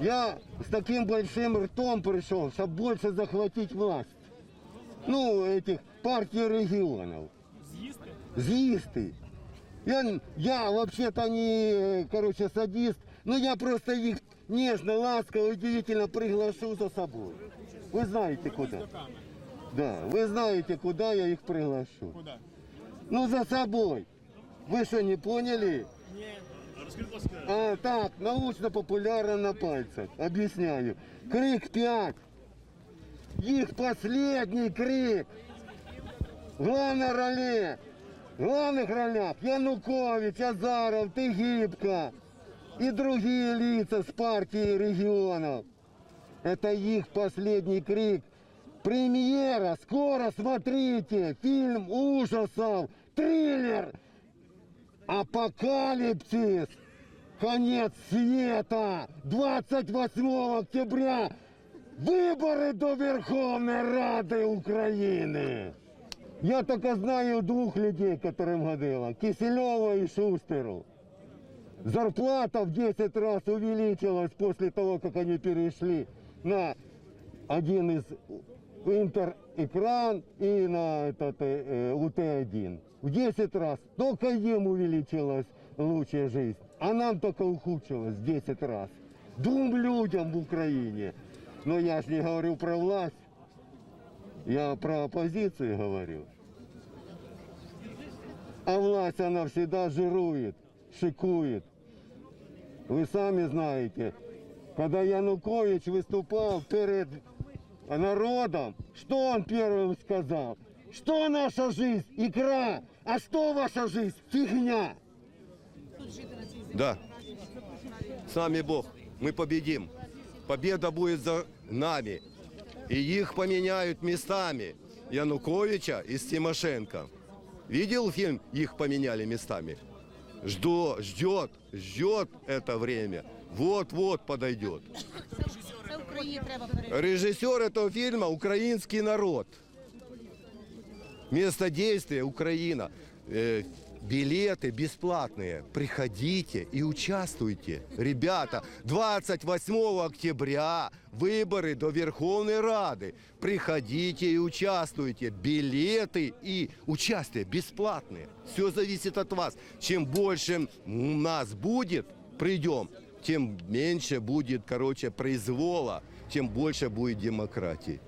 Я с таким большим ртом пришел, чтобы больше захватить власть. Ну, этих партий регионов. З'їсти? З'їсти. Я, я вообще-то не, короче, садист, но я просто их нежно, ласково, удивительно приглашу за собой. Вы знаете куда? Да, вы знаете, куда я их приглашу. Куди? Ну, за собой. Вы что, не поняли? А, так, научно-популярно на пальцах. Объясняю. Крик 5. Их последний крик. Роли. В главных ролях Янукович, Азаров, Тыгибко и другие лица с партии регионов. Это их последний крик. Премьера, скоро смотрите, фильм ужасов, триллер, апокалипсис, конец света, 28 октября, выборы до Верховной Рады Украины. Я только знаю двух людей, которым годила, Киселева и Шустеру. Зарплата в 10 раз увеличилась после того, как они перешли на один из интерэкран и на этот э, УТ-1. В 10 раз. Только им увеличилась лучшая жизнь, а нам только ухудшилась в 10 раз. Двум людям в Украине. Но я же не говорю про власть, я про оппозицию говорю. А власть, она всегда жирует, шикует. Вы сами знаете, когда Янукович выступал перед народом, что он первым сказал? Что наша жизнь? Икра. А что ваша жизнь? Фигня. Да. С нами Бог. Мы победим. Победа будет за нами. И их поменяют местами. Януковича и с Тимошенко. Видел фильм «Их поменяли местами»? Жду, ждет, ждет это время. Вот-вот подойдет. Режиссер этого фильма – украинский народ. Место действия – Украина. Э, билеты бесплатные. Приходите и участвуйте. Ребята, 28 октября выборы до Верховной Рады. Приходите и участвуйте. Билеты и участие бесплатные. Все зависит от вас. Чем больше у нас будет, придем, тем меньше будет, короче, произвола, тем больше будет демократии.